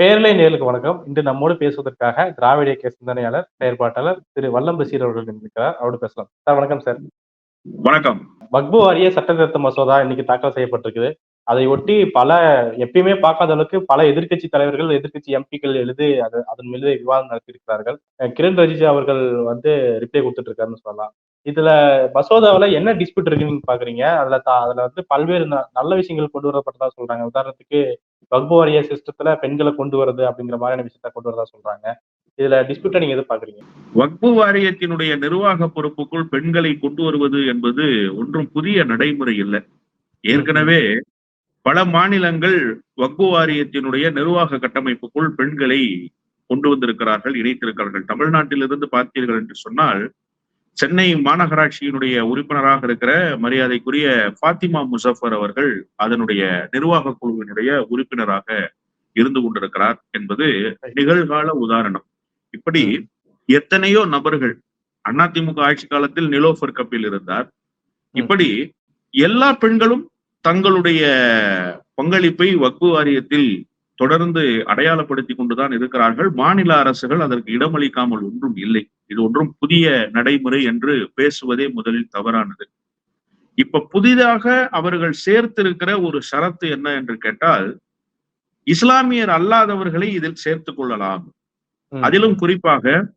பேரலை நேயர்களுக்கு வணக்கம். இன்று நம்மோடு பேசுவதற்காக திராவிட இயக்க சிந்தனையாளர், செயற்பாட்டாளர் திரு வல்லம் பஷீர் அவர்கள் இருக்கிறார். அவரோடு பேசலாம். சார் வணக்கம் சார். வணக்கம். வக்பு வாரிய சட்ட திருத்த மசோதா இன்னைக்கு தாக்கல் செய்யப்பட்டிருக்குது. அதை ஒட்டி பல எப்பயுமே பார்க்காத அளவுக்கு பல எதிர்க்கட்சி தலைவர்கள், எதிர்க்கட்சி எம்பிக்கள் எழுதி அது அதன் மீது விவாதம் நடத்தியிருக்கிறார்கள். கிரண் ரிஜிஜு அவர்கள் வந்து ரிப்ளை குடுத்துட்டு இருக்காருன்னு சொல்லலாம். இதுல மசோதாவில என்ன டிஸ்பியூட் இருக்குன்னு நீங்க பார்க்குறீங்க? அதுல அதுல வந்து பல்வேறு ந நல்ல விஷயங்கள் கொண்டு வரப்பட்டதா சொல்றாங்க. உதாரணத்துக்கு வக்பு வாரிய சிஸ்டத்துல பெண்களை கொண்டு வருது அப்படிங்கிற மாதிரியான விஷயத்த கொண்டு வரதா சொல்றாங்க. இதுல டிஸ்பியூட்ட நீங்க எது பாக்குறீங்க வக்பு வாரியத்தினுடைய நிர்வாக பொறுப்புக்குள் பெண்களை கொண்டு வருவது என்பது ஒன்றும் புதிய நடைமுறை இல்லை ஏற்கனவே பல மாநிலங்கள் வக்பு வாரியத்தினுடைய நிர்வாக கட்டமைப்புக்குள் பெண்களை கொண்டு வந்திருக்கிறார்கள், இணைத்திருக்கிறார்கள். தமிழ்நாட்டிலிருந்து பார்த்தீர்கள் என்று சொன்னால், சென்னை மாநகராட்சியினுடைய உறுப்பினராக இருக்கிற மரியாதைக்குரிய ஃபாத்திமா முசஃபர் அவர்கள் அதனுடைய நிர்வாக குழுவினுடைய உறுப்பினராக இருந்து கொண்டிருக்கிறார் என்பது நிகழ்கால உதாரணம். இப்படி எத்தனையோ நபர்கள் அதிமுக ஆட்சி காலத்தில் நிலோஃபர் கபில் இருந்தார். இப்படி எல்லா பெண்களும் தங்களுடைய பங்களிப்பை வக்பு வாரியத்தில் தொடர்ந்து அடையாளப்படுத்திக் கொண்டுதான் இருக்கிறார்கள். மாநில அரசுகள் அதற்கு இடமளிக்காமல் ஒன்றும் இல்லை. இது ஒன்றும் புதிய நடைமுறை என்று பேசுவதே முதலில் தவறானது. இப்ப புதிதாக அவர்கள் சேர்த்திருக்கிற ஒரு ஷரத்து என்ன என்று கேட்டால், இஸ்லாமியர் அல்லாதவர்களை இதில் சேர்த்துக் கொள்ளலாம். அதிலும் குறிப்பாக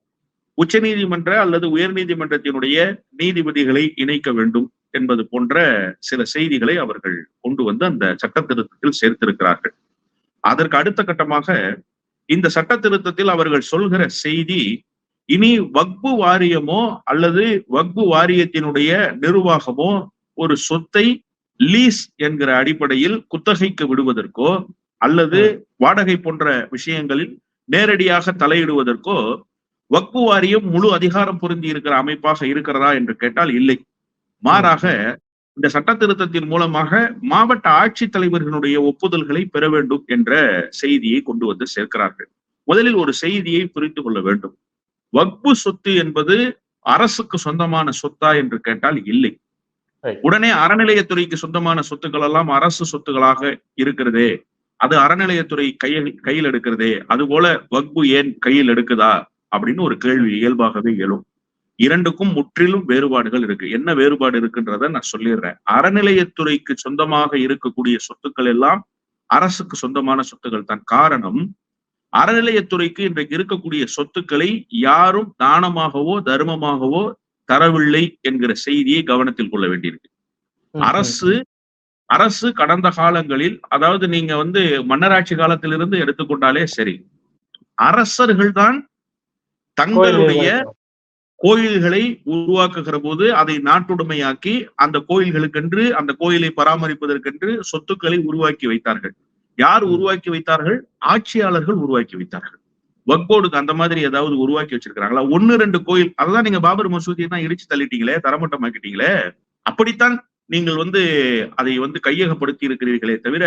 உச்சநீதிமன்ற அல்லது உயர்நீதிமன்றத்தினுடைய நீதிபதிகளை இணைக்க வேண்டும் என்பது போன்ற சில செய்திகளை அவர்கள் கொண்டு வந்து அந்த சட்ட திருத்தத்தில் சேர்த்திருக்கிறார்கள். அதற்கு அடுத்த கட்டமாக இந்த சட்ட திருத்தத்தில் அவர்கள் சொல்கிற செய்தி, இனி வக்பு வாரியமோ அல்லது வக்பு வாரியத்தினுடைய நிர்வாகமோ ஒரு சொத்தை லீஸ் என்கிற அடிப்படையில் குத்தகைக்கு விடுவதற்கோ அல்லது வாடகை போன்ற விஷயங்களில் நேரடியாக தலையிடுவதற்கோ வக்பு வாரியம் முழு அதிகாரம் பொருந்தி இருக்கிற அமைப்பாக இருக்கிறதா என்று கேட்டால் இல்லை. மாறாக இந்த சட்ட திருத்தத்தின் மூலமாக மாவட்ட ஆட்சித் தலைவர்களுடைய ஒப்புதல்களை பெற வேண்டும் என்ற செய்தியை கொண்டு வந்து சேர்க்கிறார்கள். முதலில் ஒரு செய்தியை புரிந்து கொள்ள வேண்டும். வக்பு சொத்து என்பது அரசுக்கு சொந்தமான சொத்தா என்று கேட்டால் இல்லை. உடனே அறநிலையத்துறைக்கு சொந்தமான சொத்துக்கள் எல்லாம் அரசு சொத்துக்களாக இருக்கிறதே. அது அறநிலையத்துறை கையில் கையில் எடுக்கிறதே. அதுபோல வக்பு ஏன் கையில் எடுக்குதா? அப்படின்னு ஒரு கேள்வி இயல்பாகவே எழும். இரண்டுக்கும் முற்றிலும் வேறுபாடுகள் இருக்கு. என்ன வேறுபாடு இருக்குன்றத நான் சொல்லிடுறேன். அறநிலையத்துறைக்கு சொந்தமாக இருக்கக்கூடிய சொத்துக்கள் எல்லாம் அரசுக்கு சொந்தமான சொத்துக்கள் தான். காரணம், அறநிலையத்துறைக்கு இன்றைக்கு இருக்கக்கூடிய சொத்துக்களை யாரும் தானமாகவோ, தர்மமாகவோ தரவில்லை என்கிற செய்தியை கவனத்தில் கொள்ள வேண்டியிருக்கு. அரசு. அரசு கடந்த காலங்களில் அதாவது நீங்க வந்து மன்னராட்சி காலத்திலிருந்து எடுத்துக்கொண்டாலே சரி. அரசர்கள் தான் தங்களுடைய. கோயில்களை உருவாக்குகிற போது அதை நாட்டுடைமையாக்கி அந்த கோயில்களுக்கென்று அந்த கோயிலை பராமரிப்பதற்கென்று சொத்துக்களை உருவாக்கி வைத்தார்கள். யார். உருவாக்கி வைத்தார்கள்? ஆட்சியாளர்கள் உருவாக்கி வைத்தார்கள். வக்போர்டுக்கு அந்த மாதிரி ஏதாவது உருவாக்கி வச்சிருக்கிறாங்களா? 1, 2 கோயில் அததான் நீங்க பாபர் மசூதியை தான் இடிச்சு தள்ளிட்டீங்களே, தரமட்டமாக்கிட்டீங்களே. அப்படித்தான் நீங்கள் வந்து அதை வந்து கையகப்படுத்தி இருக்கிறீர்களே தவிர,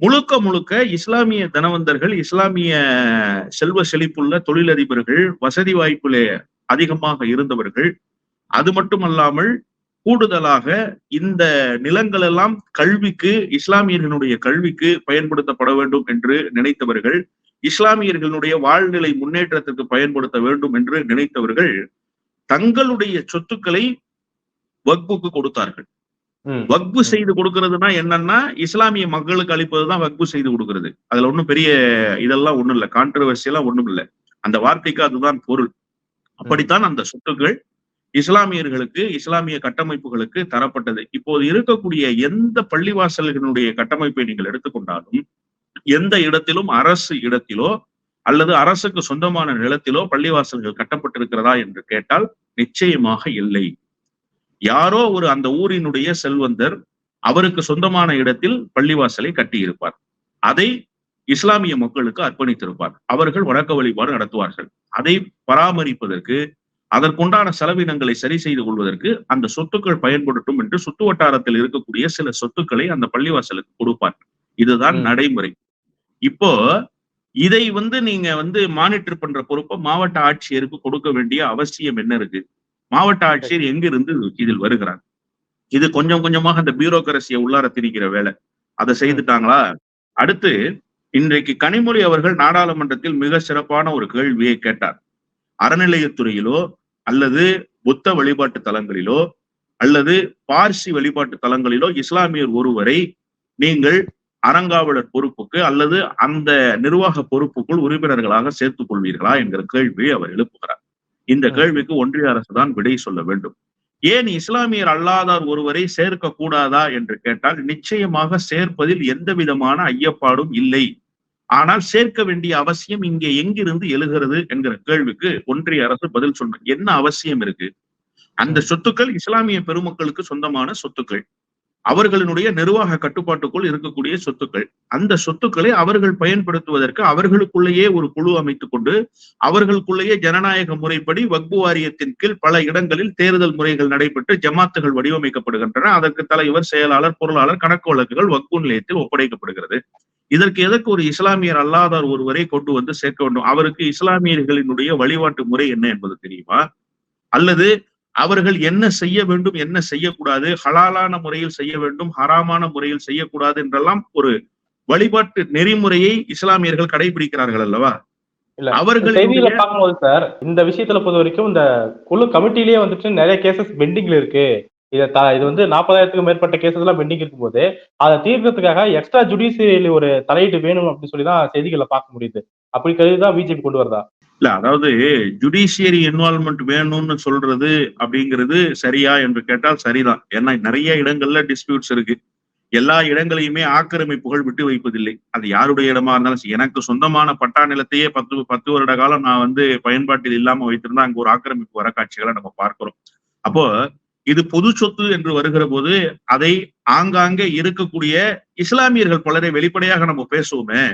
முழுக்க முழுக்க இஸ்லாமிய தனவந்தர்கள், இஸ்லாமிய செல்வ செழிப்புள்ள தொழிலதிபர்கள், வசதி வாய்ப்பிலே அதிகமாக இருந்தவர்கள், அது மட்டுமல்லாமல் கூடுதலாக இந்த நிலங்கள் எல்லாம் கல்விக்கு, இஸ்லாமியர்களுடைய கல்விக்கு பயன்படுத்தப்பட வேண்டும் என்று நினைத்தவர்கள், இஸ்லாமியர்களுடைய வாழ்நிலை முன்னேற்றத்திற்கு பயன்படுத்த வேண்டும் என்று நினைத்தவர்கள், தங்களுடைய சொத்துக்களை வக்புக்கு கொடுத்தார்கள். வக்பு. செய்து கொடுக்கிறதுனா என்னன்னா, இஸ்லாமிய மக்களுக்கு அளிப்பதுதான் வக்பு செய்து கொடுக்கிறது. அதுல ஒண்ணும் பெரிய இதெல்லாம் ஒண்ணும் இல்ல. கான்ட்ரோவர்சியலா ஒண்ணும் இல்ல. அந்த வார்த்தைக்கு அதுதான் பொருள். அப்படித்தான் அந்த சொத்துக்கள் இஸ்லாமியர்களுக்கு, இஸ்லாமிய கட்டமைப்புகளுக்கு தரப்பட்டது. இப்போது இருக்கக்கூடிய எந்த பள்ளிவாசல்களுடைய கட்டமைப்பை நீங்கள் எடுத்துக்கொண்டாலும், எந்த இடத்திலும் அரசு இடத்திலோ அல்லது அரசுக்கு சொந்தமான நிலத்திலோ பள்ளிவாசல்கள் கட்டப்பட்டிருக்கிறதா என்று கேட்டால் நிச்சயமாக இல்லை. யாரோ ஒரு அந்த ஊரினுடைய செல்வந்தர் அவருக்கு சொந்தமான இடத்தில் பள்ளிவாசலை கட்டியிருப்பார். அதை இஸ்லாமிய மக்களுக்கு அர்ப்பணித்திருப்பார். அவர்கள் வணக்க வழிபாடு நடத்துவார்கள். அதை பராமரிப்பதற்கு, அதற்குண்டான செலவினங்களை சரி செய்து கொள்வதற்கு அந்த சொத்துக்கள் பயன்படட்டும் என்று சுற்று வட்டாரத்தில் இருக்கக்கூடிய சில சொத்துக்களை அந்த பள்ளிவாசலுக்கு கொடுப்பார். இதுதான். நடைமுறை. இப்போ இதை வந்து நீங்க வந்து மானிட்டர் பண்ற பொறுப்ப மாவட்ட ஆட்சியருக்கு கொடுக்க வேண்டிய அவசியம் என்ன இருக்கு? மாவட்ட ஆட்சியர் எங்கிருந்து இதில் வருகிறார்? இது கொஞ்சம் கொஞ்சமாக அந்த பியூரோக்ரசிய உள்ளார திணிக்கிற வேலை. அத. செய்துட்டாங்களா? அடுத்து இன்றைக்கு கனிமொழி அவர்கள் நாடாளுமன்றத்தில் மிக சிறப்பான ஒரு கேள்வியை கேட்டார் அறநிலையத்துறையிலோ அல்லது புத்த வழிபாட்டு தலங்களிலோ அல்லது பார்சி வழிபாட்டு தலங்களிலோ இஸ்லாமியர் ஒருவரை நீங்கள் அறங்காவலர் பொறுப்புக்கு அல்லது அந்த நிர்வாக பொறுப்புக்குள் உறுப்பினர்களாக சேர்த்துக் கொள்வீர்களா என்கிற கேள்வியை அவர் எழுப்புகிறார். இந்த. கேள்விக்கு ஒன்றிய அரசு தான் விடை சொல்ல வேண்டும். ஏன் இஸ்லாமியர் அல்லாதார் ஒருவரை சேர்க்க கூடாதா என்று கேட்டால் நிச்சயமாக சேர்ப்பதில் எந்த விதமான ஐயப்பாடும் இல்லை. ஆனால் சேர்க்க வேண்டிய அவசியம் இங்கே எங்கிருந்து எழுகிறது என்கிற கேள்விக்கு ஒன்றிய அரசு பதில் சொன்ன என்ன அவசியம் இருக்கு? அந்த சொத்துக்கள் இஸ்லாமிய பெருமக்களுக்கு சொந்தமான சொத்துக்கள். அவர்களினுடைய நிர்வாக கட்டுப்பாட்டுக்குள் இருக்கக்கூடிய சொத்துக்கள். அந்த சொத்துக்களை அவர்கள் பயன்படுத்துவதற்கு அவர்களுக்குள்ளேயே ஒரு குழு அமைத்துக் கொண்டு அவர்களுக்குள்ளேயே ஜனநாயக முறைப்படி வக்பு வாரியத்தின் கீழ் பல இடங்களில் தேர்தல் முறைகள் நடைபெற்று ஜமாத்துகள் வடிவமைக்கப்படுகின்றன. அதற்கு தலைவர் செயலாளர் பொருளாளர் கணக்கு வழக்குகள் வக்பு நிலையத்தில் ஒப்படைக்கப்படுகிறது. இதற்கு எதற்கு ஒரு இஸ்லாமியர் அல்லாதார் ஒருவரை கொண்டு வந்து சேர்க்க வேண்டும்? அவருக்கு இஸ்லாமியர்களினுடைய வழிபாட்டு முறை என்ன என்பது தெரியுமா? அல்லது அவர்கள் என்ன செய்ய வேண்டும் என்ன செய்யக்கூடாது ஹலாலான முறையில் செய்ய வேண்டும் ஹராமான முறையில் செய்யக்கூடாது என்றெல்லாம் ஒரு வழிபாட்டு நெறிமுறையை இஸ்லாமியர்கள் கடைபிடிக்கிறார்கள் அல்லவா? இல்ல அவர்கள் செய்தியில பார்க்கும்போது சார் இந்த விஷயத்துல பொறுத்த வரைக்கும் இந்த குழு கமிட்டிலேயே வந்துட்டு நிறைய கேசஸ் பெண்டிங்ல இருக்கு. இதை த இது வந்து நாற்பதாயிரத்துக்கும் மேற்பட்ட கேசஸ் எல்லாம் பெண்டிங் இருக்கும்போது அதை தீர்க்கறதுக்காக எக்ஸ்ட்ரா ஜுடிஷியல் ஒரு தலையீடு வேணும் அப்படின்னு சொல்லி தான் செய்திகளை பார்க்க முடியுது. அப்படி கருதி தான் பிஜேபி கொண்டு வரதா? இல்ல அதாவது ஜுடிஷியரி இன்வால்மெண்ட் வேணும்னு சொல்றது அப்படிங்கிறது சரியா என்று கேட்டால் சரிதான். ஏன்னா நிறைய இடங்கள்ல டிஸ்பியூட்ஸ் இருக்கு. எல்லா இடங்களையுமே ஆக்கிரமிப்புகள் விட்டு வைப்பதில்லை. அது யாருடைய இடமா இருந்தாலும் சரி. எனக்கு சொந்தமான பட்டா நிலத்தையே பத்து பத்து வருட காலம் நான் வந்து பயன்பாட்டில் இல்லாம வைத்திருந்தா அங்க ஒரு ஆக்கிரமிப்பு வர காட்சிகளை நம்ம பார்க்கிறோம். அப்போ இது பொது சொத்து என்று வருகிற போது அதை ஆங்காங்கே இருக்கக்கூடிய இஸ்லாமியர்கள் பலரை வெளிப்படையாக நம்ம பேசுவோமே.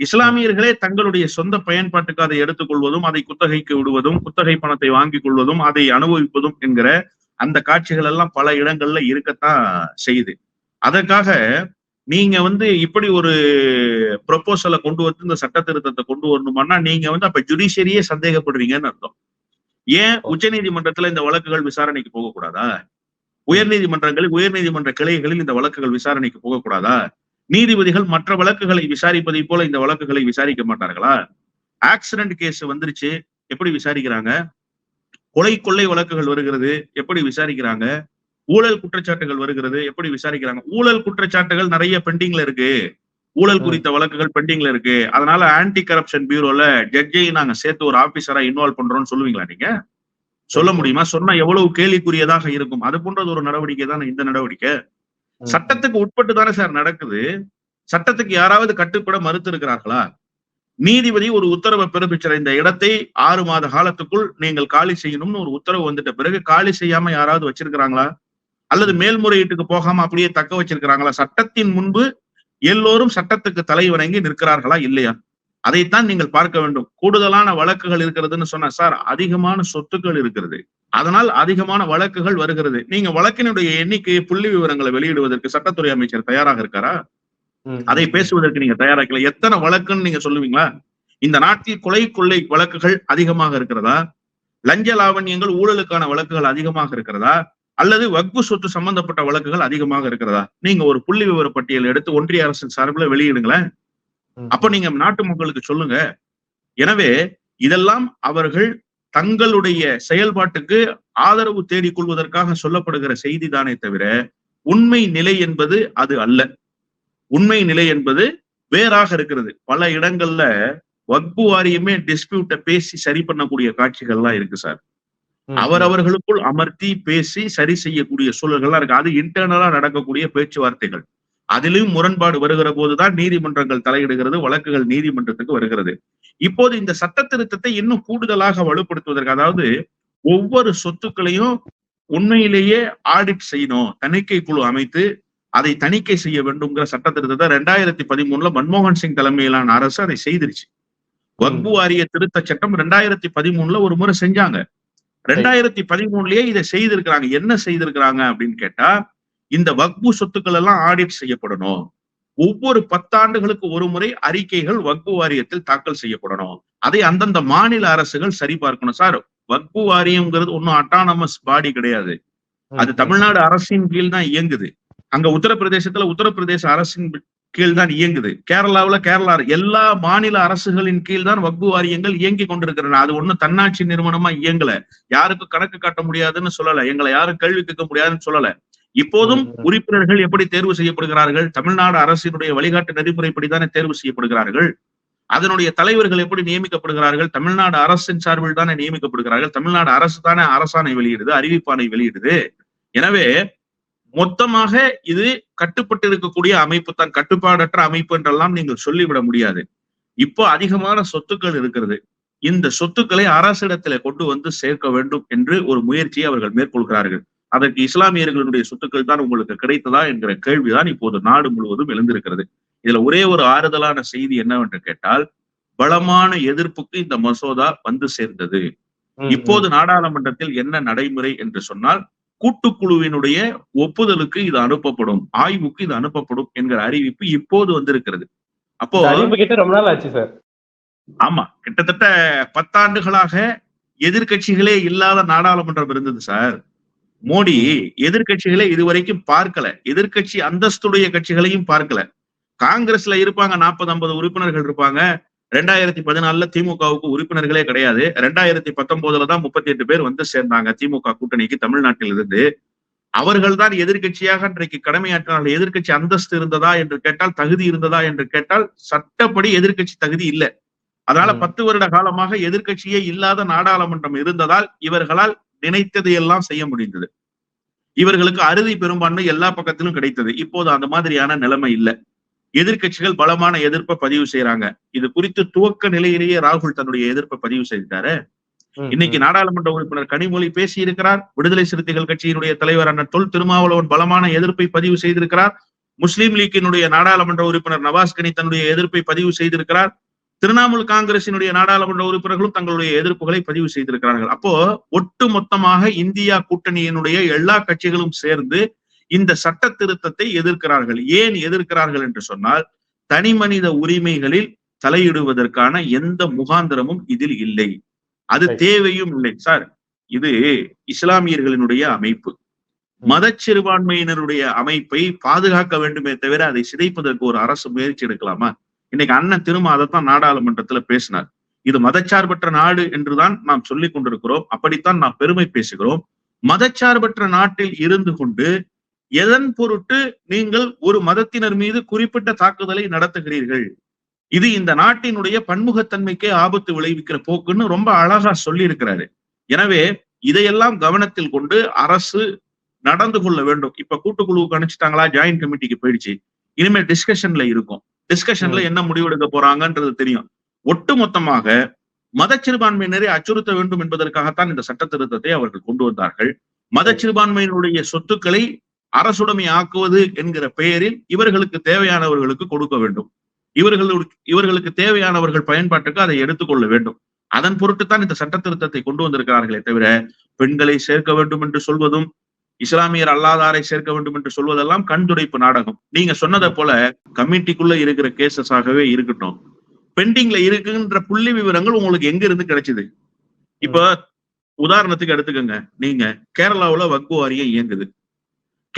இஸ்லாமியர்களே தங்களுடைய சொந்த பயன்பாட்டுக்கு அதை எடுத்துக்கொள்வதும் அதை குத்தகைக்கு விடுவதும் குத்தகை பணத்தை வாங்கிக் கொள்வதும் அதை அனுபவிப்பதும் என்கிற அந்த காட்சிகள் எல்லாம் பல இடங்கள்ல இருக்கத்தான் செய்யுது. அதற்காக நீங்க வந்து இப்படி ஒரு ப்ரொபோசலை கொண்டு வந்து இந்த சட்ட திருத்தத்தை கொண்டு வரணுமானா நீங்க வந்து அப்ப ஜுடிஷியரியே சந்தேகப்படுறீங்கன்னு அர்த்தம். ஏன் உச்ச நீதிமன்றத்துல இந்த வழக்குகள் விசாரணைக்கு போகக்கூடாதா? உயர்நீதிமன்றங்களில் உயர்நீதிமன்ற கிளைகளில் இந்த வழக்குகள் விசாரணைக்கு போகக்கூடாதா? நீதிபதிகள் மற்ற வழக்குகளை விசாரிப்பதை போல இந்த வழக்குகளை விசாரிக்க மாட்டார்களா? ஆக்சிடென்ட் கேஸ் வந்துருச்சு எப்படி விசாரிக்கிறாங்க? கொலை கொள்ளை வழக்குகள் வருகிறது எப்படி விசாரிக்கிறாங்க? ஊழல் குற்றச்சாட்டுகள் வருகிறது எப்படி விசாரிக்கிறாங்க? ஊழல் குற்றச்சாட்டுகள் நிறைய பெண்டிங்ல இருக்கு. ஊழல். குறித்த வழக்குகள் பெண்டிங்ல இருக்கு. அதனால ஆன்டி கரப்ஷன் பியூரோல ஜட்ஜையும் நாங்க சேர்த்து ஒரு ஆபீசரா இன்வால்வ் பண்றோம்னு சொல்லுவீங்களா நீங்க? சொல்ல முடியுமா? சொன்னா எவ்வளவு கேலிக்குரியதாக இருக்கும். அது போன்றது ஒரு நடவடிக்கை தானே இந்த நடவடிக்கை. சட்டத்துக்கு உட்பட்டு தானே சார் நடக்குது. சட்டத்துக்கு யாராவது கட்டுப்பட மறுத்து இருக்கிறார்களா நீதிபதி ஒரு உத்தரவை பிறப்பிச்சிட இந்த இடத்தை ஆறு மாத காலத்துக்குள் நீங்கள் காலி செய்யணும்னு ஒரு உத்தரவு வந்துட்ட பிறகு காலி செய்யாம யாராவது வச்சிருக்கிறாங்களா? அல்லது மேல்முறையீட்டுக்கு போகாம அப்படியே தக்க வச்சிருக்கிறாங்களா? சட்டத்தின் முன்பு எல்லோரும் சட்டத்துக்கு தலை வணங்கி நிற்கிறார்களா இல்லையா? அதைத்தான் நீங்கள் பார்க்க வேண்டும். கூடுதலான வழக்குகள் இருக்கிறதுன்னு சொன்னா சார் அதிகமான சொத்துக்கள் இருக்கிறது. அதனால் அதிகமான வழக்குகள் வருகிறது. நீங்க வழக்கினுடைய எண்ணிக்கையை புள்ளி விவரங்களை வெளியிடுவதற்கு சட்டத்துறை அமைச்சர் தயாராக இருக்காரா. அதை பேசுவதற்கு நீங்க தயாராக்கல. எத்தனை வழக்குன்னு நீங்க சொல்லுவீங்களா? இந்த நாட்டில் கொலை கொள்ளை வழக்குகள் அதிகமாக இருக்கிறதா? லஞ்ச லாவண்யங்கள் ஊழலுக்கான வழக்குகள் அதிகமாக இருக்கிறதா? அல்லது வக்பு சொத்து சம்பந்தப்பட்ட வழக்குகள் அதிகமாக இருக்கிறதா? நீங்க ஒரு புள்ளி விவர பட்டியல் எடுத்து ஒன்றிய அரசின் சார்பில் வெளியிடுங்களேன். அப்ப நீங்க நாட்டு மக்களுக்கு சொல்லுங்க. எனவே இதெல்லாம் அவர்கள் தங்களுடைய செயல்பாட்டுக்கு ஆதரவு தேடிக் கொள்வதற்காக சொல்லப்படுகிற செய்திதானே தவிர உண்மை நிலை என்பது அது அல்ல. உண்மை நிலை என்பது வேறாக இருக்கிறது. பல இடங்கள்ல வக்பு வாரியமே டிஸ்பியூட்டை பேசி சரி பண்ணக்கூடிய காட்சிகள்லாம் இருக்கு சார். அவரவர்களுக்குள் அமர்த்தி பேசி சரி செய்யக்கூடிய சூழல்கள்லாம் இருக்கு. அது இன்டர்னலா நடக்கக்கூடிய பேச்சுவார்த்தைகள். அதிலும் முரண்பாடு வருகிற போதுதான் நீதிமன்றங்கள் தலையிடுகிறது வழக்குகள் நீதிமன்றத்துக்கு வருகிறது. இப்போது இந்த சட்ட திருத்தத்தை இன்னும் கூடுதலாக வலுப்படுத்துவதற்கு அதாவது ஒவ்வொரு சொத்துக்களையும் உண்மையிலேயே ஆடிட் செய்யணும். தணிக்கை குழு அமைத்து அதை தணிக்கை செய்ய வேண்டும்ங்கிற சட்ட திருத்தத்தை ரெண்டாயிரத்தி பதிமூணுல மன்மோகன் சிங் தலைமையிலான அரசு அதை செய்திருச்சு. வக்பு வாரிய திருத்த சட்டம் ரெண்டாயிரத்தி பதிமூணுல ஒரு முறை செஞ்சாங்க. ரெண்டாயிரத்தி பதிமூணுலயே இதை செய்திருக்கிறாங்க. என்ன செய்திருக்கிறாங்க அப்படின்னு கேட்டா இந்த வக்பு சொத்துக்கள் எல்லாம் ஆடிட் செய்யப்படணும். ஒவ்வொரு பத்தாண்டுகளுக்கு ஒரு முறை அறிக்கைகள் வக்பு வாரியத்தில் தாக்கல் செய்யப்படணும். அதை அந்தந்த மாநில அரசுகள் சரிபார்க்கணும். சார் வக்பு வாரியம்ங்கிறது ஒன்னும் அட்டானமஸ் பாடி கிடையாது. அது தமிழ்நாடு அரசின் கீழ் தான் இயங்குது. அங்க உத்தரப்பிரதேசத்துல உத்தரப்பிரதேச அரசின் கீழ் தான் இயங்குது. கேரளாவுல கேரளா எல்லா மாநில அரசுகளின் கீழ் தான் வக்பு வாரியங்கள் இயங்கி கொண்டிருக்கின்றன அது ஒண்ணும் தன்னாட்சி நிறுவனமா இயங்கல. யாருக்கும் கணக்கு காட்ட முடியாதுன்னு சொல்லல. எங்களை யாரும் கேள்வி கேட்க முடியாதுன்னு சொல்லல. இப்போதும். உறுப்பினர்கள் எப்படி தேர்வு செய்யப்படுகிறார்கள்? தமிழ்நாடு அரசினுடைய வழிகாட்டு நெறிமுறைப்படிதானே தேர்வு செய்யப்படுகிறார்கள்? அதனுடைய தலைவர்கள் எப்படி நியமிக்கப்படுகிறார்கள்? தமிழ்நாடு அரசின் சார்பில் தானே நியமிக்கப்படுகிறார்கள்? தமிழ்நாடு அரசு தானே அரசாணை வெளியிடுது அறிவிப்பாணை வெளியிடுது. எனவே மொத்தமாக இது கட்டுப்பட்டு இருக்கக்கூடிய அமைப்பு தான். கட்டுப்பாடற்ற அமைப்பு என்றெல்லாம் நீங்கள் சொல்லிவிட முடியாது. இப்போ அதிகமான சொத்துக்கள் இருக்கிறது. இந்த சொத்துக்களை அரசிடத்துல கொண்டு வந்து சேர்க்க வேண்டும் என்று ஒரு முயற்சியை அவர்கள் மேற்கொள்கிறார்கள். அதற்கு இஸ்லாமியர்களுடைய சொத்துக்கள் தான் உங்களுக்கு கிடைத்ததா என்கிற கேள்விதான் இப்போது நாடு முழுவதும் எழுந்திருக்கிறது. இதுல ஒரே ஒரு ஆறுதலான செய்தி என்னவென்று கேட்டால் பலமான எதிர்ப்புக்கு இந்த மசோதா வந்து சேர்ந்தது. இப்போது நாடாளுமன்றத்தில் என்ன நடைமுறை என்று சொன்னால் கூட்டுக்குழுவினுடைய ஒப்புதலுக்கு இது அனுப்பப்படும் ஆய்வுக்கு இது அனுப்பப்படும் என்கிற அறிவிப்பு இப்போது வந்திருக்கிறது. அப்போ ரொம்ப நாள் ஆச்சு சார். ஆமா கிட்டத்தட்ட பத்தாண்டுகளாக எதிர்க்கட்சிகளே இல்லாத நாடாளுமன்றம் இருந்தது சார். மோடி எதிர்க்கட்சிகளை இதுவரைக்கும் பார்க்கல. எதிர்க்கட்சி அந்தஸ்துடைய கட்சிகளையும் பார்க்கல. காங்கிரஸ்ல இருப்பாங்க நாற்பது ஐம்பது உறுப்பினர்கள் இருப்பாங்க. ரெண்டாயிரத்தி பதினாலுல திமுகவுக்கு உறுப்பினர்களே கிடையாது. ரெண்டாயிரத்தி பத்தொன்பதுல தான் முப்பத்தி எட்டு பேர் வந்து சேர்ந்தாங்க. திமுக கூட்டணிக்கு தமிழ்நாட்டில் இருந்து. அவர்கள் தான் எதிர்க்கட்சியாக இன்றைக்கு கடமையாற்றினார்கள். எதிர்க்கட்சி அந்தஸ்து இருந்ததா என்று கேட்டால் தகுதி இருந்ததா என்று கேட்டால் சட்டப்படி எதிர்க்கட்சி தகுதி இல்லை. அதனால. பத்து வருட காலமாக எதிர்க்கட்சியே இல்லாத நாடாளுமன்றம் இருந்ததால் இவர்களால் நினைத்ததை எல்லாம் செய்ய முடிந்தது. இவர்களுக்கு அறுதி பெரும்பான்மை எல்லா பக்கத்திலும் கிடைத்தது. இப்போது அந்த மாதிரியான நிலைமை இல்லை. எதிர்க்கட்சிகள் பலமான எதிர்ப்பை பதிவு செய்யறாங்க இது குறித்து துவக்க நிலையிலேயே ராகுல் தன்னுடைய எதிர்ப்பை பதிவு செய்தாரு இன்னைக்கு. நாடாளுமன்ற உறுப்பினர் கனிமொழி பேசி இருக்கிறார் விடுதலை சிறுத்தைகள் கட்சியினுடைய தலைவர் அண்ணன் தொல் திருமாவளவன் பலமான எதிர்ப்பை பதிவு செய்திருக்கிறார். முஸ்லீம் லீக்கினுடைய நாடாளுமன்ற உறுப்பினர் நவாஸ் கனி தன்னுடைய எதிர்ப்பை பதிவு செய்திருக்கிறார். திரிணாமுல் காங்கிரசினுடைய நாடாளுமன்ற உறுப்பினர்களும் தங்களுடைய எதிர்ப்புகளை பதிவு செய்திருக்கிறார்கள். அப்போ ஒட்டு மொத்தமாக இந்தியா கூட்டணியினுடைய எல்லா கட்சிகளும் சேர்ந்து இந்த சட்ட திருத்தத்தை எதிர்க்கிறார்கள். ஏன் எதிர்க்கிறார்கள் என்று சொன்னால் தனி மனித உரிமைகளில் தலையிடுவதற்கான எந்த முகாந்திரமும் இதில் இல்லை. அது. தேவையும் இல்லை சார். இது இஸ்லாமியர்களினுடைய அமைப்பு. மத சிறுபான்மையினருடைய அமைப்பை பாதுகாக்க வேண்டுமே தவிர அதை சிதைப்பதற்கு ஒரு அரசு முயற்சி எடுக்கலாமா? இன்னைக்கு அண்ணன் திரும்ப அதைத்தான் நாடாளுமன்றத்துல பேசினார். இது மதச்சார்பற்ற நாடு என்றுதான் நாம் சொல்லிக் கொண்டிருக்கிறோம். அப்படித்தான் நாம் பெருமை பேசுகிறோம். மதச்சார்பற்ற நாட்டில் இருந்து கொண்டு எதன் பொருட்டு நீங்கள் ஒரு மதத்தினர் மீது குறிப்பிட்ட தாக்குதலை நடத்துகிறீர்கள்? இது இந்த நாட்டினுடைய பன்முகத்தன்மைக்கே ஆபத்து விளைவிக்கிற போக்குன்னு ரொம்ப அழகா சொல்லி இருக்கிறாரு எனவே இதையெல்லாம் கவனத்தில் கொண்டு அரசு நடந்து கொள்ள வேண்டும். இப்ப கூட்டுக்குழுவுக்கு அனுப்பிச்சிட்டாங்களா? ஜாயின்ட் கமிட்டிக்கு போயிடுச்சு. இனிமேல் டிஸ்கஷன்ல இருக்கும். டிஸ்கஷன்ல என்ன முடிவெடுக்க போறாங்கன்றது தெரியும். ஒட்டுமொத்தமாக மத சிறுபான்மையினரை அச்சுறுத்த வேண்டும் என்பதற்காகத்தான் இந்த சட்ட திருத்தத்தை அவர்கள் கொண்டு வந்தார்கள். மத சிறுபான்மையினுடைய சொத்துக்களை அரசுடைமை ஆக்குவது என்கிற பெயரில் இவர்களுக்கு தேவையானவர்களுக்கு கொடுக்க வேண்டும். இவர்களுக்கு இவர்களுக்கு தேவையானவர்கள் பயன்பாட்டுக்கு அதை எடுத்துக்கொள்ள வேண்டும். அதன் பொருட்டுத்தான் இந்த சட்ட திருத்தத்தை கொண்டு வந்திருக்கிறார்களே தவிர பெண்களை சேர்க்க வேண்டும் என்று சொல்வதும் இஸ்லாமியர் அல்லாதாரை சேர்க்க வேண்டும் என்று சொல்வதெல்லாம் கண்துடைப்பு நாடகம். நீங்க சொன்னதை போல கமிட்டிக்குள்ள இருக்கிற கேசஸ் ஆகவே இருக்கட்டும். பெண்டிங்ல இருக்குன்ற புள்ளி விவரங்கள் உங்களுக்கு எங்க இருந்து கிடைச்சது? இப்ப உதாரணத்துக்கு எடுத்துக்கோங்க. நீங்க கேரளாவுல வக்பு வாரியம் இயங்குது.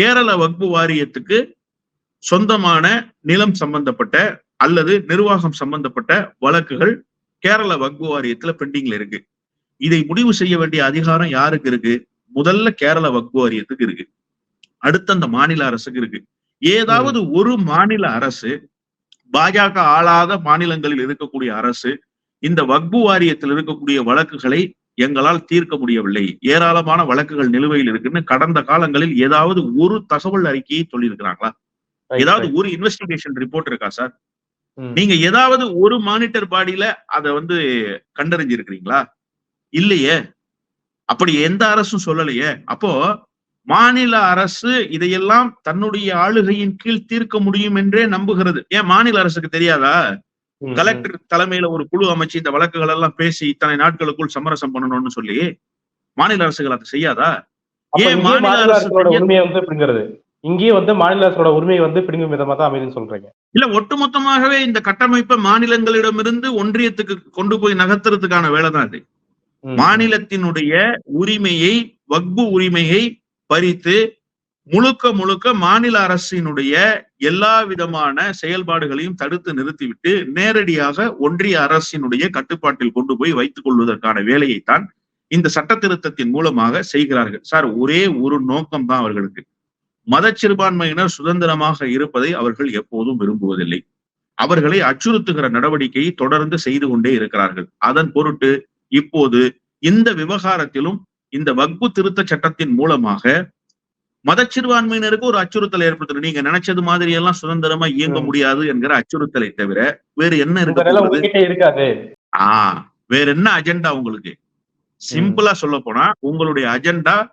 கேரள வக்பு வாரியத்துக்கு சொந்தமான நிலம் சம்பந்தப்பட்ட அல்லது நிர்வாகம் சம்பந்தப்பட்ட வழக்குகள் கேரள வக்பு வாரியத்துல பெண்டிங்ல இருக்கு. இதை முடிவு செய்ய வேண்டிய அதிகாரம் யாருக்கு இருக்கு? முதல்ல கேரள வக்பு வாரியத்துக்கு இருக்கு. அடுத்து அந்த மாநில அரசுக்கு இருக்கு. ஏதாவது ஒரு மாநில அரசு பாஜக ஆளாத மாநிலங்களில் இருக்கக்கூடிய அரசு இந்த வக்பு வாரியத்தில் இருக்கக்கூடிய வழக்குகளை எங்களால் தீர்க்க முடியவில்லை. ஏராளமான வழக்குகள் நிலுவையில் இருக்குன்னு கடந்த காலங்களில் ஏதாவது ஒரு தகவல் அறிக்கையை சொல்லியிருக்கிறாங்களா? ஏதாவது. ஒரு இன்வெஸ்டிகேஷன் ரிப்போர்ட் இருக்கா சார். நீங்க ஏதாவது ஒரு மானிட்டர் பாடியில அதை வந்து கண்டறிஞ்சிருக்கிறீங்களா? இல்லையே. அப்படி எந்த அரசும் சொல்லலையே. அப்போ மாநில அரசு இதையெல்லாம் தன்னுடைய ஆளுகையின் கீழ் தீர்க்க முடியும் என்றே நம்புகிறது. ஏன் மாநில அரசுக்கு தெரியாதா. கலெக்டர் தலைமையில ஒரு குழு அமைச்சு இந்த வழக்குகள் எல்லாம் பேசி இத்தனை நாட்களுக்குள் சமரசம் பண்ணணும்னு சொல்லி மாநில அரசுகள் அதை செய்யாதா? ஏன் மாநில மாநில அரசு அரசோட உரிமையை வந்து பிடுங்கிறது? இங்கேயே வந்து மாநில அரசோட உரிமையை வந்து பிடுங்கும் விதமா தான் அமைதுன்னு சொல்றீங்க. இல்ல ஒட்டுமொத்தமாகவே இந்த கட்டமைப்பை மாநிலங்களிடமிருந்து ஒன்றியத்துக்கு கொண்டு போய் நகர்த்துறதுக்கான வேலை தான் இது மாநிலத்தினுடைய உரிமையை வக்பு உரிமையை பறித்து முழுக்க முழுக்க மாநில அரசினுடைய எல்லா விதமான செயல்பாடுகளையும் தடுத்து நிறுத்திவிட்டு நேரடியாக ஒன்றிய அரசினுடைய கட்டுப்பாட்டில் கொண்டு போய் வைத்துக் கொள்வதற்கான வேலையைத்தான் இந்த சட்ட திருத்தத்தின் மூலமாக செய்கிறார்கள். சார் ஒரே ஒரு நோக்கம் தான் அவர்களுக்கு. மதச்சிறுபான்மையினர் சுதந்திரமாக இருப்பதை அவர்கள் எப்போதும் விரும்புவதில்லை. அவர்களை அச்சுறுத்துகிற நடவடிக்கையை தொடர்ந்து செய்து கொண்டே இருக்கிறார்கள். அதன் பொருட்டு இப்போது இந்த விவகாரத்திலும் இந்த வக்பு திருத்த சட்டத்தின் மூலமாக மதச்சிறுபான்மையினருக்கு ஒரு அச்சுறுத்தல் ஏற்படுத்தணும். நீங்க நினைச்சது மாதிரி எல்லாம் சுதந்திரமா இயங்க. முடியாது என்கிற அச்சுறுத்தலை தவிர வேறு என்ன இருக்காது. ஆஹ் வேற என்ன அஜெண்டா உங்களுக்கு? சிம்பிளா சொல்ல போனா உங்களுடைய அஜெண்டா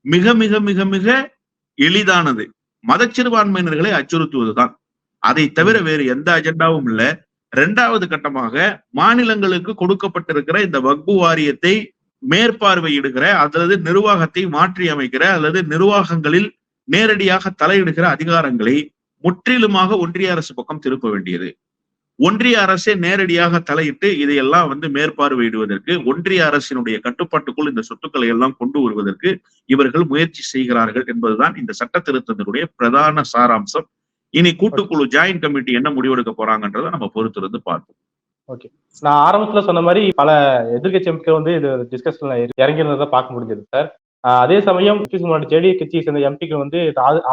மிக மிக மிக மிக எளிதானது. மதச்சிறுபான்மையினர்களை அச்சுறுத்துவதுதான். அதை தவிர வேறு எந்த அஜெண்டாவும் இல்ல. இரண்டாவது கட்டமாக மாநிலங்களுக்கு கொடுக்கப்பட்டிருக்கிற இந்த வக்பு வாரியத்தை மேற்பார்வையிடுகிற அல்லது நிர்வாகத்தை மாற்றி அமைக்கிற அல்லது நிர்வாகங்களில் நேரடியாக தலையிடுகிற அதிகாரங்களை முற்றிலுமாக ஒன்றிய அரசு பக்கம் திருப்ப வேண்டியது. ஒன்றிய அரசே நேரடியாக தலையிட்டு இதையெல்லாம் வந்து மேற்பார்வையிடுவதற்கு ஒன்றிய அரசினுடைய கட்டுப்பாட்டுக்குள் இந்த சொத்துக்களை எல்லாம் கொண்டு வருவதற்கு இவர்கள் முயற்சி செய்கிறார்கள் என்பதுதான் இந்த சட்ட திருத்தத்தினுடைய பிரதான சாராம்சம். இனி கூட்டுக்குழு ஜாயிண்ட் கமிட்டி என்ன முடிவெடுக்க போறாங்கன்றதை நம்ம பொறுத்திருந்து பார்ப்போம். ஓகே நான் ஆரம்பத்துல சொன்ன மாதிரி பல எதிர்கட்சி எம்பிக்கள் வந்து இது டிஸ்கஷன்ல இறங்கியிருந்ததை பார்க்க முடிஞ்சது சார் அதே சமயம் முன்னாடி ஜேடிஏ கட்சியை சேர்ந்த எம்பிக்கள் வந்து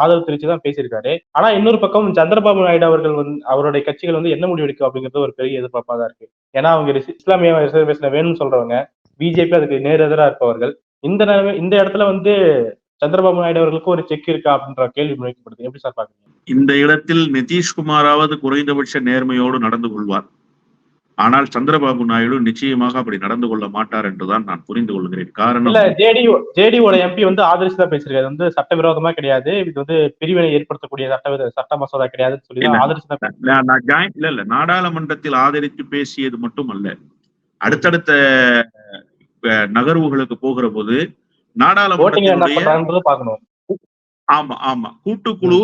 ஆதரவு தெரிவிச்சு தான் பேசியிருக்காரு. ஆனா இன்னொரு பக்கம் சந்திரபாபு நாயுடு அவர்கள் வந்து அவருடைய கட்சிகள் வந்து என்ன முடிவு எடுக்கும் அப்படிங்கிறது ஒரு பெரிய எதிர்பார்ப்பா தான் இருக்கு. ஏன்னா அவங்க இஸ்லாமிய ரிசர்வேஷன் வேணும்னு சொல்றவங்க பிஜேபி அதுக்கு நேர் இருப்பவர்கள். இந்த நிலைமை இந்த இடத்துல வந்து சந்திரபாபு நாயுடு அவர்களுக்கு ஒரு செக் இருக்கா அப்படின்ற கேள்வி முன்வைக்கப்படுது. எப்படி சார் பாக்குறீங்க? இந்த இடத்தில் நிதிஷ்குமாராவது குறைந்தபட்ச நேர்மையோடு நடந்து கொள்வார். ஆனால் சந்திரபாபு நாயுடு நிச்சயமாக அப்படி நடந்து கொள்ள மாட்டார் என்றுதான் நான் புரிந்து கொள்கிறேன். காரணம் இல்ல ஜேடியு ஜேடியோட எம்பி வந்து ஆதரிச்சு தான் பேசிருக்காரு வந்து சட்டவிரோதமா கிடையாது. இது வந்து பிரிவினை ஏற்படுத்தக்கூடிய சட்ட சட்ட மசோதா கிடையாதுன்னு சொல்லி. ஆதரிச்சு இல்ல இல்ல நாடாளுமன்றத்தில் ஆதரித்து பேசியது மட்டுமல்ல. அடுத்தடுத்த நகர்வுகளுக்கு போகிற போது நாடாளுமன்றத்தினுடைய ஆமா ஆமா. கூட்டுக்குழு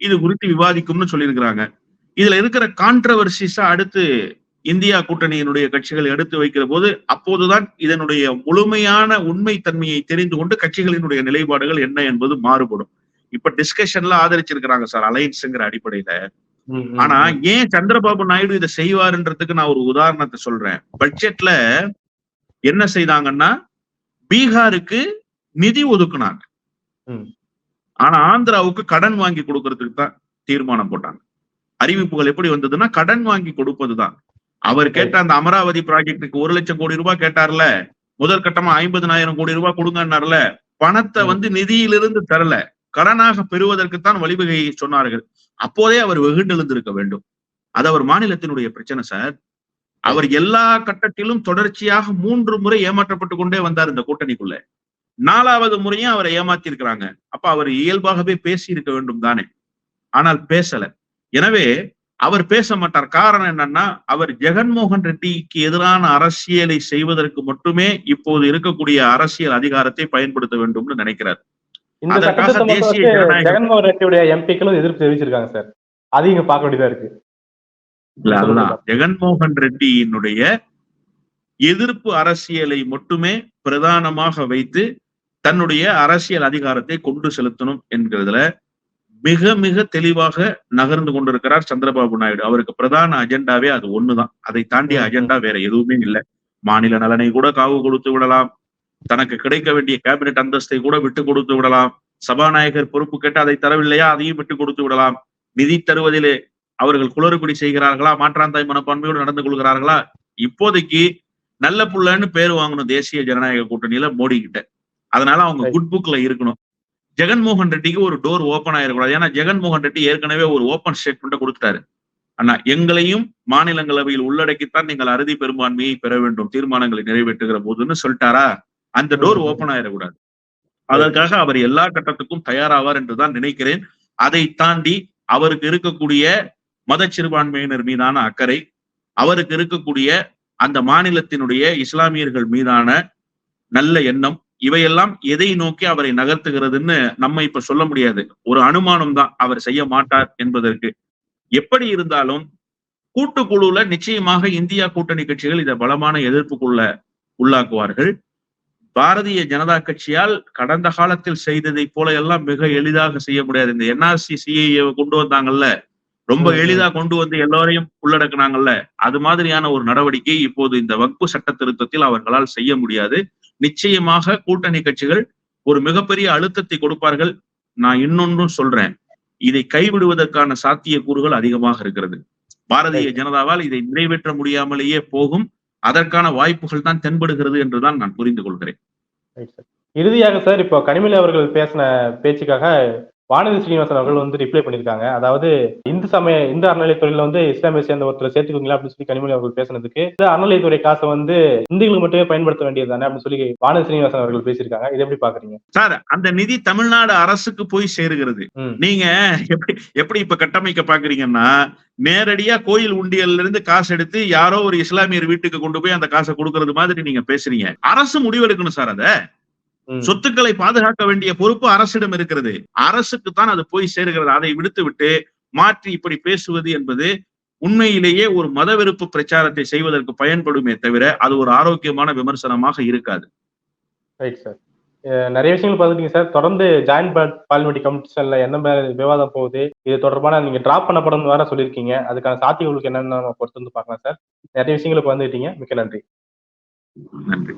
இது குறித்து விவாதிக்கும்னு சொல்லியிருக்கிறாங்க. இதுல இருக்கிற கான்ட்ரவர்சிஸா அடுத்து இந்தியா கூட்டணியினுடைய கட்சிகள் எடுத்து வைக்கிற போது அப்போதுதான் இதனுடைய முழுமையான உண்மை தன்மையை தெரிந்து கொண்டு கட்சிகளினுடைய நிலைப்பாடுகள் என்ன என்பது மாறுபடும். இப்ப டிஸ்கஷன்ல ஆதரிச்சிருக்கிறாங்க சார் அலைன்ஸ்ங்கிற அடிப்படையில. ஆனா. ஏன் சந்திரபாபு நாயுடு இதை செய்வாருன்றதுக்கு நான் ஒரு உதாரணத்தை சொல்றேன். பட்ஜெட்ல என்ன செய்தாங்கன்னா பீகாருக்கு நிதி ஒதுக்குனாங்க. ஆனா ஆந்திராவுக்கு கடன் வாங்கி கொடுக்கறதுக்கு தான் தீர்மானம் போட்டாங்க. அறிவிப்புகள் எப்படி வந்ததுன்னா கடன் வாங்கி கொடுப்பதுதான். அவர் கேட்ட அந்த அமராவதி ப்ராஜெக்டுக்கு ஒரு லட்சம் கோடி ரூபாய் கேட்டார்ல முதல் கட்டமா ஐம்பதனாயிரம் கோடி ரூபாய் கொடுங்கன்னார்ல பணத்தை. வந்து நிதியிலிருந்து தரல கடனாக பெறுவதற்குத்தான் வழிவகை சொன்னார்கள். அப்போதே அவர் வெகுண்டெழுந்திருக்க வேண்டும். அது அவர் மாநிலத்தினுடைய பிரச்சனை சார். அவர் எல்லா கட்டத்திலும் தொடர்ச்சியாக மூன்று முறை ஏமாற்றப்பட்டு கொண்டே வந்தார் இந்த கூட்டணிக்குள்ள. நாலாவது முறையும் அவரை ஏமாத்தி இருக்கிறாங்க அப்ப அவர் இயல்பாகவே பேசி இருக்க வேண்டும் தானே. ஆனால் பேசல. எனவே அவர் பேச மாட்டார் காரணம் என்னன்னா அவர் ஜெகன்மோகன் ரெட்டிக்கு எதிரான அரசியலை செய்வதற்கு மட்டுமே இப்போது இருக்கக்கூடிய அரசியல் அதிகாரத்தை பயன்படுத்த வேண்டும்னு நினைக்கிறார். அதற்காக தேசிய ஜெகன்மோகன் ரெட்டியுடைய எம்பிக்களும் எதிர்ப்பு தெரிவிச்சிருக்காங்க சார். இங்க பார்க்க வேண்டியதா இருக்கு. இல்ல அதுதான். ஜெகன்மோகன் ரெட்டியினுடைய எதிர்ப்பு அரசியலை மட்டுமே பிரதானமாக வைத்து தன்னுடைய அரசியல் அதிகாரத்தை கொண்டு செலுத்தணும் என்கிறதுல மிக மிக தெளிவாக நகர்ந்து கொண்டிருக்கிறார் சந்திரபாபு நாயுடு. அவருக்கு பிரதான அஜெண்டாவே அது ஒண்ணுதான். அதை தாண்டிய. அஜெண்டா வேற எதுவுமே இல்லை. மாநில நலனை கூட காவு கொடுத்து விடலாம். தனக்கு கிடைக்க வேண்டிய கேபினெட் அந்தஸ்தை கூட விட்டு கொடுத்து விடலாம். சபாநாயகர் பொறுப்பு கேட்டு அதை தரவில்லையா? அதையும் விட்டு கொடுத்து விடலாம். நிதி தருவதிலே அவர்கள் குளறுபடி செய்கிறார்களா? மாற்றாந்தாய் மனப்பான்மையோடு நடந்து கொள்கிறார்களா? இப்போதைக்கு நல்ல புள்ளன்னு பேர் வாங்கணும் தேசிய ஜனநாயக கூட்டணியில மோடி கிட்ட அதனால அவங்க. குட் புக்ல இருக்கணும். ஜெகன்மோகன் ரெட்டிக்கு ஒரு டோர் ஓபன் ஆயிடக்கூடாது ஏன்னா ஜெகன்மோகன் ரெட்டி ஏற்கனவே ஒரு ஓபன் ஸ்டேட்மெண்ட் கொடுத்துட்டாரு. அண்ணா எங்களையும் மாநிலங்களவையில் உள்ளடக்கித்தான் நீங்கள் அறுதி பெரும்பான்மையை பெற வேண்டும் தீர்மானங்களை நிறைவேற்றுகிற போதுன்னு சொல்லிட்டாரா? அந்த டோர். ஓபன் ஆயிடக்கூடாது அதற்காக அவர் எல்லா கட்டத்துக்கும் தயாராவார் என்றுதான் நினைக்கிறேன். அதை தாண்டி அவருக்கு இருக்கக்கூடிய மத சிறுபான்மையினர் மீதான அக்கறை அவருக்கு இருக்கக்கூடிய அந்த மாநிலத்தினுடைய இஸ்லாமியர்கள் மீதான நல்ல எண்ணம் இவையெல்லாம் எதை நோக்கி அவரை நகர்த்துகிறதுன்னு நம்ம இப்ப சொல்ல முடியாது. ஒரு அனுமானம் தான் அவர் செய்ய மாட்டார் என்பதற்கு. எப்படி இருந்தாலும் கூட்டுக்குழுல நிச்சயமாக இந்தியா கூட்டணி கட்சிகள் இதை பலமான எதிர்ப்புக்குள்ள உள்ளாக்குவார்கள். பாரதிய ஜனதா கட்சியால் கடந்த காலத்தில் செய்ததை போல எல்லாம் மிக எளிதாக செய்ய முடியாது. இந்த என்ஆர்சி சிஐஏ கொண்டு வந்தாங்கல்ல. ரொம்ப. எளிதா கொண்டு வந்து எல்லோரையும் உள்ளடக்குனாங்கல்ல. அது மாதிரியான ஒரு நடவடிக்கை இப்போது இந்த வக்பு சட்ட திருத்தத்தில் அவர்களால் செய்ய முடியாது. நிச்சயமாக கூட்டணி கட்சிகள் ஒரு மிகப்பெரிய அழுத்தத்தை கொடுப்பார்கள். நான் இன்னொன்றும் சொல்றேன். இதை கைவிடுவதற்கான சாத்தியக்கூறுகள் அதிகமாக இருக்கிறது. பாரதிய ஜனதாவால் இதை நிறைவேற்ற முடியாமலேயே போகும். அதற்கான வாய்ப்புகள் தான் தென்படுகிறது என்றுதான் நான் புரிந்து கொள்கிறேன். இறுதியாக சார் இப்போ கனிமொழி அவர்கள் பேசின பேச்சுக்காக வானதி ஸ்ரீனிவாசன் அவர்கள் வந்து ரிப்ளை பண்ணியிருக்காங்க. அதாவது இந்து சமய இந்து அறநிலையத்துறையில வந்து இஸ்லாமிய சேர்ந்த ஒருத்தர் சேர்த்துக்குங்களா அப்படின்னு சொல்லி கனிமொழி அவர்கள் பேசினதுக்கு இந்த அறநிலையத்துறை காசை வந்து இந்துக்களுக்கு மட்டுமே பயன்படுத்த வேண்டியது தானே அப்படின்னு சொல்லி வானதி ஸ்ரீனிவாசன் அவர்கள் பேசியிருக்காங்க. இதை எப்படி பாக்குறீங்க சார் அந்த நிதி தமிழ்நாடு அரசுக்கு போய் சேருகிறது. நீங்க எப்படி எப்படி இப்ப கட்டமைக்க பாக்குறீங்கன்னா நேரடியா கோயில் உண்டியல்ல இருந்து காசு எடுத்து யாரோ ஒரு இஸ்லாமியர் வீட்டுக்கு கொண்டு போய் அந்த காசை கொடுக்கறது மாதிரி நீங்க பேசுறீங்க. அரசு முடிவெடுக்கணும் சார் அத. சொத்துக்களை பாதுகாக்க வேண்டிய பொறுப்பு அரசிடம் இருக்கிறது. அரசுக்கு தான் அது போய் சேருகிறது. அதை விடுத்து விட்டு மாற்றி இப்படி பேசுவது என்பது உண்மையிலேயே ஒரு மதவெறுப்பு பிரச்சாரத்தை செய்வதற்கு பயன்படுமே தவிர அது ஒரு ஆரோக்கியமான விமர்சனமாக இருக்காது. ரைட் சார் நிறைய விஷயங்கள் பார்த்துட்டீங்க சார் தொடர்ந்து ஜாயின்ட் பார்லிமெண்ட் கமிஷன்ல என்ன மாதிரி விவாதம் போகுது இது தொடர்பான நீங்க டிராப் பண்ணப்படும் வேற சொல்லியிருக்கீங்க. அதுக்கான சாத்தியங்களுக்கு என்னன்னு பொறுத்து வந்து பார்க்கலாம் சார் நிறைய விஷயங்களுக்கு வந்துட்டீங்க. மிக்க நன்றி. நன்றி.